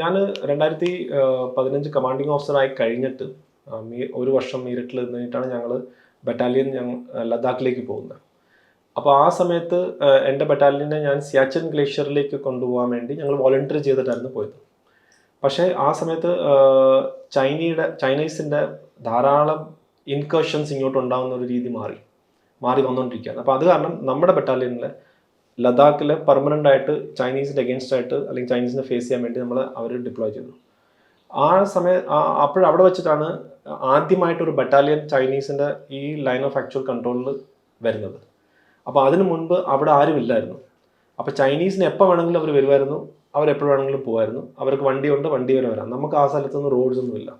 ഞാൻ രണ്ടായിരത്തി പതിനഞ്ച് കമാൻഡിങ് ഓഫീസറായി കഴിഞ്ഞിട്ട് ഒരു വർഷം മീരട്ടിൽ നിന്നിട്ടാണ് ഞങ്ങൾ ബറ്റാലിയൻ ഞങ്ങൾ ലഡാക്കിലേക്ക് പോകുന്നത്. അപ്പോൾ ആ സമയത്ത് എന്റെ ബറ്റാലിയനെ ഞാൻ സിയാച്ചൻ ഗ്ലേഷ്യറിലേക്ക് കൊണ്ടുപോകാൻ വേണ്ടി ഞങ്ങൾ വോളണ്ടിയർ ചെയ്തിട്ടായിരുന്നു പോയത്. പക്ഷേ ആ സമയത്ത് ചൈനയുടെ ചൈനീസിന്റെ ധാരാളം ഇൻകേഷൻസ് ഇങ്ങോട്ട് ഉണ്ടാകുന്ന ഒരു രീതി മാറി മാറി വന്നുകൊണ്ടിരിക്കുകയാണ് അപ്പോൾ അത് കാരണം നമ്മുടെ ബറ്റാലിയനിൽ ലഡാക്കിൽ പെർമനന്റ് ആയിട്ട് ചൈനീസിന്റെ അഗേൻസ്റ്റ് ആയിട്ട് അല്ലെങ്കിൽ ചൈനീസിനെ ഫേസ് ചെയ്യാൻ വേണ്ടി നമ്മൾ അവർ ഡിപ്ലോയ് ചെയ്തു. ആ സമയം അപ്പോഴവിടെ വെച്ചിട്ടാണ് ആദ്യമായിട്ട് ഒരു ബറ്റാലിയൻ ചൈനീസിന്റെ ഈ ലൈൻ ഓഫ് ആക്ച്വൽ കൺട്രോളിൽ വരുന്നത്. അപ്പോൾ അതിനു മുൻപ് അവിടെ ആരും ഇല്ലായിരുന്നു. അപ്പോൾ ചൈനീസിന് എപ്പോൾ വേണമെങ്കിലും അവർ വരുമായിരുന്നു അവർ എപ്പോൾ വേണമെങ്കിലും പോകുമായിരുന്നു അവർക്ക് വണ്ടിയുണ്ട് വണ്ടി വരെ വരാം. നമുക്ക് ആ സ്ഥലത്തൊന്നും റോഡ്സ് ഒന്നും ഇല്ല.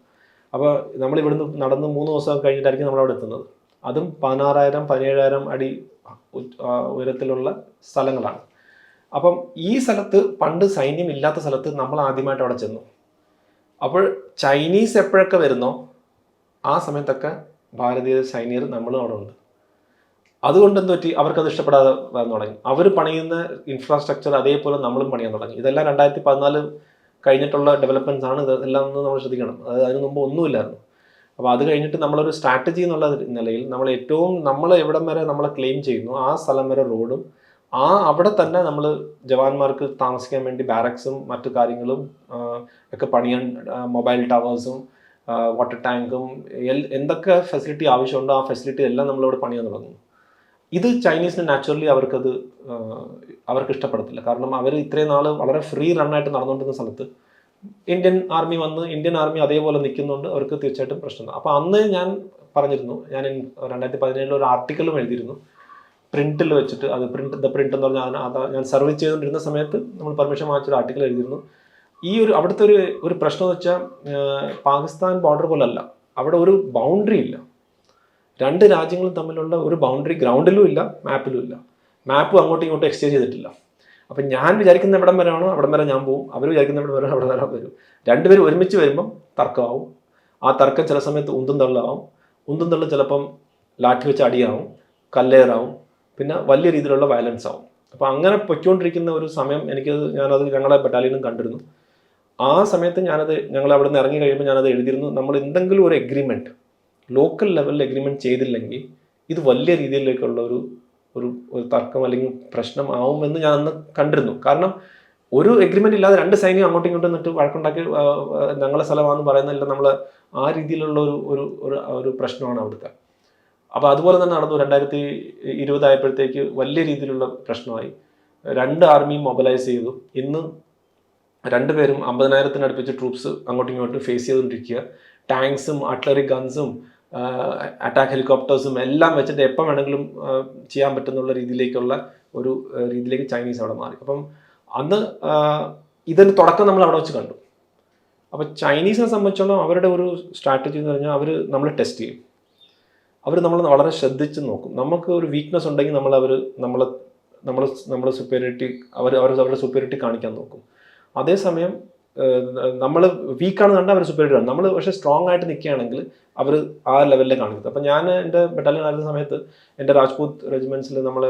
അപ്പോൾ നമ്മൾ ഇവിടുന്ന് നടന്ന് മൂന്ന് ദിവസം കഴിഞ്ഞിട്ടായിരിക്കും നമ്മൾ അവിടെ എത്തുന്നത്. അതും പതിനാറായിരം പതിനേഴായിരം അടി ഉയരത്തിലുള്ള സ്ഥലങ്ങളാണ്. അപ്പം ഈ സ്ഥലത്ത് പണ്ട് സൈന്യം ഇല്ലാത്ത സ്ഥലത്ത് നമ്മൾ ആദ്യമായിട്ട് അവിടെ ചെന്നു. അപ്പോൾ ചൈനീസ് എപ്പോഴൊക്കെ വരുന്നോ? ആ സമയത്തൊക്കെ ഭാരതീയ സൈനികർ നമ്മളും അവിടെ ഉണ്ട്. അതുകൊണ്ട് എന്ത് പറ്റി? അവർക്കത് ഇഷ്ടപ്പെടാതെ വരാൻ തുടങ്ങി. അവർ പണിയുന്ന ഇൻഫ്രാസ്ട്രക്ചർ അതേപോലെ നമ്മളും പണിയാൻ തുടങ്ങി. ഇതെല്ലാം രണ്ടായിരത്തി പതിനാല് കഴിഞ്ഞിട്ടുള്ള ഡെവലപ്മെന്റ്സ് ആണ്. ഇതെല്ലാം നമ്മൾ ശ്രദ്ധിക്കണം. അതായത് അതിന് മുമ്പ് ഒന്നുമില്ലായിരുന്നു. അപ്പോൾ അത് കഴിഞ്ഞിട്ട് നമ്മളൊരു സ്ട്രാറ്റജി എന്നുള്ള നിലയിൽ നമ്മൾ ഏറ്റവും നമ്മൾ എവിടം വരെ നമ്മളെ ക്ലെയിം ചെയ്യുന്നു ആ സ്ഥലം വരെ റോഡും ആ അവിടെ തന്നെ നമ്മൾ ജവാന്മാർക്ക് താമസിക്കാൻ വേണ്ടി ബാരക്സും മറ്റു കാര്യങ്ങളും ഒക്കെ പണിയാൻ മൊബൈൽ ടവേഴ്സും വാട്ടർ ടാങ്കും എന്തൊക്കെ ഫെസിലിറ്റി ആവശ്യമുണ്ടോ ആ ഫെസിലിറ്റി എല്ലാം നമ്മളിവിടെ പണിയാൻ തുടങ്ങുന്നു. ഇത് ചൈനീസിന് നാച്ചുറലി അവർക്കത് അവർക്ക് ഇഷ്ടപ്പെടത്തില്ല. കാരണം അവർ ഇത്രയും നാൾ വളരെ ഫ്രീ റണ്ണായിട്ട് നടന്നുകൊണ്ടിരുന്ന സ്ഥലത്ത് ഇന്ത്യൻ ആർമി വന്ന് ഇന്ത്യൻ ആർമി അതേപോലെ നിൽക്കുന്നുണ്ട്. അവർക്ക് തീർച്ചയായിട്ടും പ്രശ്നം അപ്പോൾ അന്ന് ഞാൻ പറഞ്ഞിരുന്നു ഞാൻ രണ്ടായിരത്തി പതിനേഴിൽ ഒരു ആർട്ടിക്കിളും എഴുതിയിരുന്നു. പ്രിന്റിൽ വെച്ചിട്ട് അത് പ്രിന്റ് ദ പ്രിന്റ് എന്ന് പറഞ്ഞാൽ ഞാൻ സർവീസ് ചെയ്തുകൊണ്ടിരുന്ന സമയത്ത് നമ്മൾ പെർമിഷൻ വാങ്ങിച്ചൊരു ആർട്ടിക്കിൾ എഴുതിയിരുന്നു. ഈ ഒരു അവിടുത്തെ ഒരു ഒരു പ്രശ്നം എന്ന് വെച്ചാൽ പാകിസ്ഥാൻ ബോർഡർ പോലല്ല അവിടെ ഒരു ബൗണ്ടറി ഇല്ല. രണ്ട് രാജ്യങ്ങളും തമ്മിലുള്ള ഒരു ബൗണ്ടറി ഗ്രൗണ്ടിലും ഇല്ല മാപ്പിലും ഇല്ല. മാപ്പ് അങ്ങോട്ടും ഇങ്ങോട്ടും എക്സ്ചേഞ്ച് ചെയ്തിട്ടില്ല. അപ്പം ഞാൻ വിചാരിക്കുന്ന ഇവിടം വരെയാണോ അവിടം വരെ ഞാൻ പോകും അവർ വിചാരിക്കുന്ന ഇവിടം വരെ അവിടെ വരെ വരും. രണ്ടുപേരും ഒരുമിച്ച് വരുമ്പം തർക്കമാവും. ആ തർക്കം ചില സമയത്ത് ഉന്തും തള്ളാവും. ഉന്തും തള്ളും ചിലപ്പം ലാഠി വെച്ച് അടിയാവും കല്ലേറാവും പിന്നെ വലിയ രീതിയിലുള്ള വയലൻസ് ആവും. അപ്പോൾ അങ്ങനെ പൊയ്ക്കൊണ്ടിരിക്കുന്ന ഒരു സമയം എനിക്കത് ഞാനത് ഞങ്ങളെ ബറ്റാലിയനും കണ്ടിരുന്നു. ആ സമയത്ത് ഞാനത് ഞങ്ങൾ അവിടെ നിന്ന് ഇറങ്ങി കഴിയുമ്പോൾ ഞാനത് എഴുതിയിരുന്നു. നമ്മൾ എന്തെങ്കിലും ഒരു എഗ്രിമെന്റ് ലോക്കൽ ലെവലിൽ എഗ്രിമെന്റ് ചെയ്തില്ലെങ്കിൽ ഇത് വലിയ രീതിയിലേക്കുള്ള ഒരു ഒരു ഒരു തർക്കം അല്ലെങ്കിൽ പ്രശ്നം ആവുമെന്ന് ഞാൻ അന്ന് കണ്ടിരുന്നു. കാരണം ഒരു എഗ്രിമെന്റ് ഇല്ലാതെ രണ്ട് സൈന്യം അങ്ങോട്ടും ഇങ്ങോട്ടും നിന്നിട്ട് വഴക്കുണ്ടാക്കി ഞങ്ങളെ സ്ഥലമാണെന്ന് പറയുന്നില്ല നമ്മൾ ആ രീതിയിലുള്ള ഒരു ഒരു ഒരു ഒരു പ്രശ്നമാണ് അവിടുത്തെ. അപ്പോൾ അതുപോലെ തന്നെ നടന്നു. രണ്ടായിരത്തി ഇരുപതായപ്പോഴത്തേക്ക് വലിയ രീതിയിലുള്ള പ്രശ്നമായി. രണ്ട് ആർമിയും മൊബിലൈസ് ചെയ്തു. ഇന്ന് രണ്ടുപേരും അമ്പതിനായിരത്തിനടുപ്പിച്ച് ട്രൂപ്സ് അങ്ങോട്ടും ഇങ്ങോട്ടും ഫേസ് ചെയ്തുകൊണ്ടിരിക്കുക. ടാങ്ക്സും ആർട്ടിലറി ഗൺസും അറ്റാക്ക് ഹെലികോപ്റ്റേഴ്സും എല്ലാം വെച്ചിട്ട് എപ്പോൾ വേണമെങ്കിലും ചെയ്യാൻ പറ്റുന്നുള്ള രീതിയിലേക്കുള്ള ഒരു രീതിയിലേക്ക് ചൈനീസ് അവിടെ മാറി. അപ്പം അന്ന് ഇതിന് തുടക്കം നമ്മൾ അവിടെ വെച്ച് കണ്ടു. അപ്പോൾ ചൈനീസിനെ സംബന്ധിച്ചോളം അവരുടെ ഒരു സ്ട്രാറ്റജി എന്ന് പറഞ്ഞാൽ അവർ നമ്മൾ ടെസ്റ്റ് ചെയ്യും. അവർ നമ്മൾ വളരെ ശ്രദ്ധിച്ച് നോക്കും. നമുക്ക് ഒരു വീക്ക്നെസ് ഉണ്ടെങ്കിൽ നമ്മൾ അവർ നമ്മൾ നമ്മൾ നമ്മൾ സുപ്പീരിയറിറ്റി അവർ അവർ അവരുടെ സുപ്പീരിയറിറ്റി കാണിക്കാൻ നോക്കും. അതേസമയം നമ്മൾ വീക്കാണ് കണ്ട അവർ സുപ്പീരിയർ ആണ്. നമ്മൾ പക്ഷേ സ്ട്രോങ് ആയിട്ട് നിൽക്കുകയാണെങ്കിൽ അവർ ആ ലെവലിൽ കാണിക്കുന്നത് അപ്പം ഞാൻ എന്റെ ബറ്റാലിയൻ ആയിരുന്ന സമയത്ത് എന്റെ രാജ്പൂത് റെജിമെൻസിൽ നമ്മൾ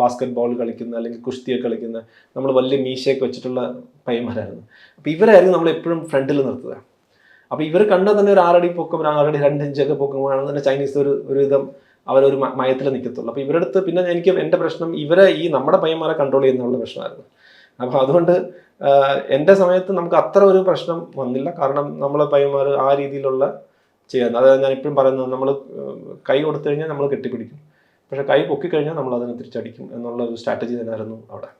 ബാസ്കറ്റ് ബോൾ കളിക്കുന്ന അല്ലെങ്കിൽ കുസ്തിയൊക്കെ കളിക്കുന്ന നമ്മൾ വലിയ മീശയൊക്കെ വെച്ചിട്ടുള്ള പയ്യന്മാരായിരുന്നു. അപ്പോൾ ഇവരായിരുന്നു നമ്മൾ എപ്പോഴും ഫ്രണ്ടിൽ നിർത്തുക. അപ്പോൾ ഇവർ കണ്ടാൽ തന്നെ ഒരു ആറടി പൊക്കം ഒരു ആറടി രണ്ട് ഇഞ്ചൊക്കെ പൊക്കുമ്പോഴാണ് തന്നെ ചൈനീസ് ഒരു ഒരുവിധം അവരൊരു മയത്തിൽ നിൽക്കത്തുള്ളൂ അപ്പോൾ ഇവരുടെ അടുത്ത് പിന്നെ എനിക്ക് എന്റെ പ്രശ്നം ഇവരെ ഈ നമ്മുടെ പയ്യന്മാരെ കൺട്രോൾ ചെയ്യുന്നുള്ള പ്രശ്നമായിരുന്നു. അപ്പോൾ അതുകൊണ്ട് എന്റെ സമയത്ത് നമുക്ക് അത്ര ഒരു പ്രശ്നം വന്നില്ല. കാരണം നമ്മളെ പയ്യന്മാർ ആ രീതിയിലുള്ള ചെയ്യാൻ അതായത് ഞാൻ ഇപ്പോഴും പറയുന്നത് നമ്മൾ കൈ കൊടുത്തു കഴിഞ്ഞാൽ നമ്മൾ കെട്ടിപ്പിടിക്കും. പക്ഷേ കൈ പൊക്കിക്കഴിഞ്ഞാൽ നമ്മൾ അതിനെ തിരിച്ചടിക്കും എന്നുള്ള ഒരു സ്ട്രാറ്റജി തന്നെയായിരുന്നു അവിടെ.